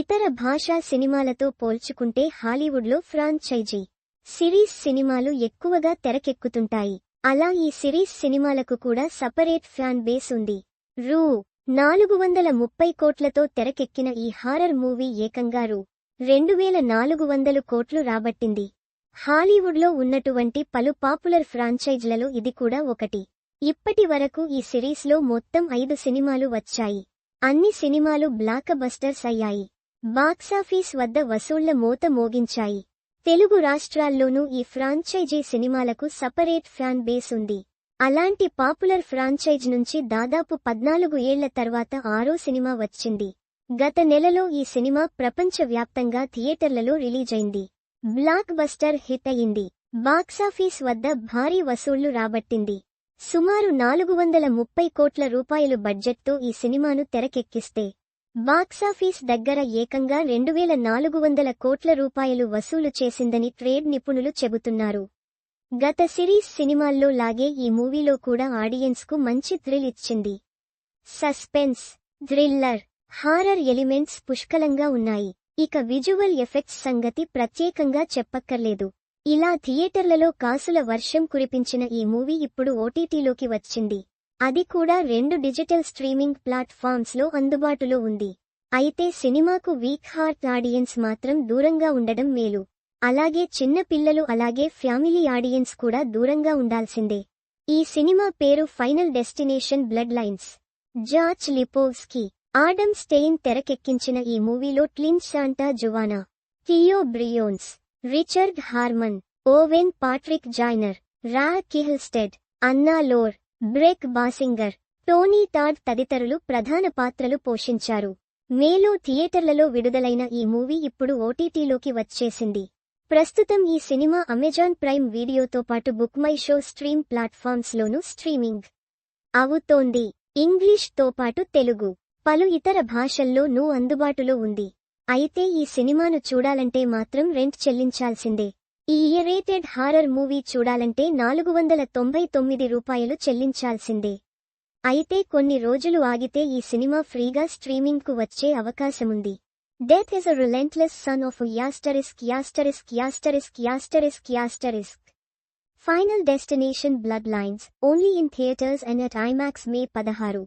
ఇతర భాషా సినిమాలతో పోల్చుకుంటే హాలీవుడ్లో ఫ్రాంచైజీ సిరీస్ సినిమాలు ఎక్కువగా తెరకెక్కుతుంటాయి. అలా ఈ సిరీస్ సినిమాలకు కూడా సపరేట్ ఫ్యాన్ బేస్ ఉంది. రూ. నాలుగు వందల ముప్పై కోట్లతో తెరకెక్కిన ఈ హారర్ మూవీ ఏకంగా రూ. రెండు వేల నాలుగు వందలు కోట్లు రాబట్టింది. హాలీవుడ్లో ఉన్నటువంటి పలు పాపులర్ ఫ్రాంచైజ్లలో ఇది కూడా ఒకటి. ఇప్పటి వరకు ఈ సిరీస్లో మొత్తం ఐదు సినిమాలు వచ్చాయి. అన్ని సినిమాలు బ్లాక్ బస్టర్స్ అయ్యాయి. బాక్సాఫీస్ వద్ద వసూళ్ళ మోత మోగించాయి. తెలుగు రాష్ట్రాల్లోనూ ఈ ఫ్రాంచైజీ సినిమాలకు సపరేట్ ఫ్యాన్ బేస్ ఉంది. అలాంటి పాపులర్ ఫ్రాంచైజ్ నుంచి దాదాపు పద్నాలుగు ఏళ్ళ తర్వాత ఆరో సినిమా వచ్చింది. గత నెలలో ఈ సినిమా ప్రపంచవ్యాప్తంగా థియేటర్లలో రిలీజైంది. బ్లాక్ బస్టర్ హిట్ అయింది. బాక్సాఫీస్ వద్ద భారీ వసూళ్ళు రాబట్టింది. సుమారు నాలుగు వందల ముప్పై కోట్ల రూపాయలు బడ్జెట్తో ఈ సినిమాను తెరకెక్కిస్తే బాక్సాఫీస్ దగ్గర ఏకంగా రెండు వేల నాలుగు వందల కోట్ల రూపాయలు వసూలు చేసిందని ట్రేడ్ నిపుణులు చెబుతున్నారు. గత సిరీస్ సినిమాల్లో లాగే ఈ మూవీలో కూడా ఆడియన్స్కు మంచి థ్రిల్ ఇచ్చింది. సస్పెన్స్ థ్రిల్లర్ హారర్ ఎలిమెంట్స్ పుష్కలంగా ఉన్నాయి. ఇక విజువల్ ఎఫెక్ట్స్ సంగతి ప్రత్యేకంగా చెప్పక్కర్లేదు. ఇలా థియేటర్లలో కాసుల వర్షం కురిపించిన ఈ మూవీ ఇప్పుడు ఓటీటీలోకి వచ్చింది. అది కూడా రెండు డిజిటల్ స్ట్రీమింగ్ ప్లాట్ఫామ్స్లో అందుబాటులో ఉంది. అయితే సినిమాకు వీక్ హార్ట్ ఆడియన్స్ మాత్రం దూరంగా ఉండడం మేలు. అలాగే చిన్న పిల్లలు అలాగే ఫ్యామిలీ ఆడియన్స్ కూడా దూరంగా ఉండాల్సిందే. ఈ సినిమా పేరు final destination blood lines. George Lipovsky Adam Stein తెరకెక్కించిన ఈ మూవీలో ట్లిన్ Santa Juana Theo Briones Richard Harmon Owen Patrick Joyner Rya కిహిల్స్టెడ్ Anna Lore Brec Bassinger. Tony Todd తదితరులు ప్రధాన పాత్రలు పోషించారు. మేలో థియేటర్లలో విడుదలైన ఈ మూవీ ఇప్పుడు ఓటీటీలోకి వచ్చేసింది. ప్రస్తుతం ఈ సినిమా అమెజాన్ ప్రైమ్ వీడియోతో పాటు Book My Show stream platforms లోనూ స్ట్రీమింగ్ అవుతోంది. ఇంగ్లీష్తో పాటు తెలుగు పలు ఇతర భాషల్లోనూ అందుబాటులో ఉంది. అయితే ఈ సినిమాను చూడాలంటే మాత్రం రెంట్ చెల్లించాల్సిందే. ఈ రేటెడ్ హారర్ మూవీ చూడాలంటే నాలుగు వందల తొంభై తొమ్మిది రూపాయలు చెల్లించాల్సిందే. అయితే కొన్ని రోజులు ఆగితే ఈ సినిమా ఫ్రీగా స్ట్రీమింగ్కు వచ్చే అవకాశముంది. Death is a relentless son of asterisk asterisk asterisk asterisk asterisk. Final destination blood lines only in theatres and at IMAX May పదహారు.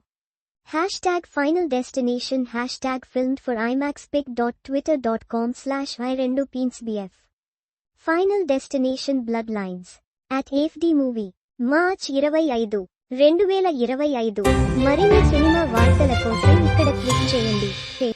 Hash tag final destination hash tag film for IMAX pic dot twitter dot com slash I రెండు pins BF final destination blood lines at FD movie March ఇరవై ఐదు రెండు వేల ఇరవై ఐదు. మరిన్ని cinema వార్తల కోసం ఇక్కడ క్లిక్ చేయండి.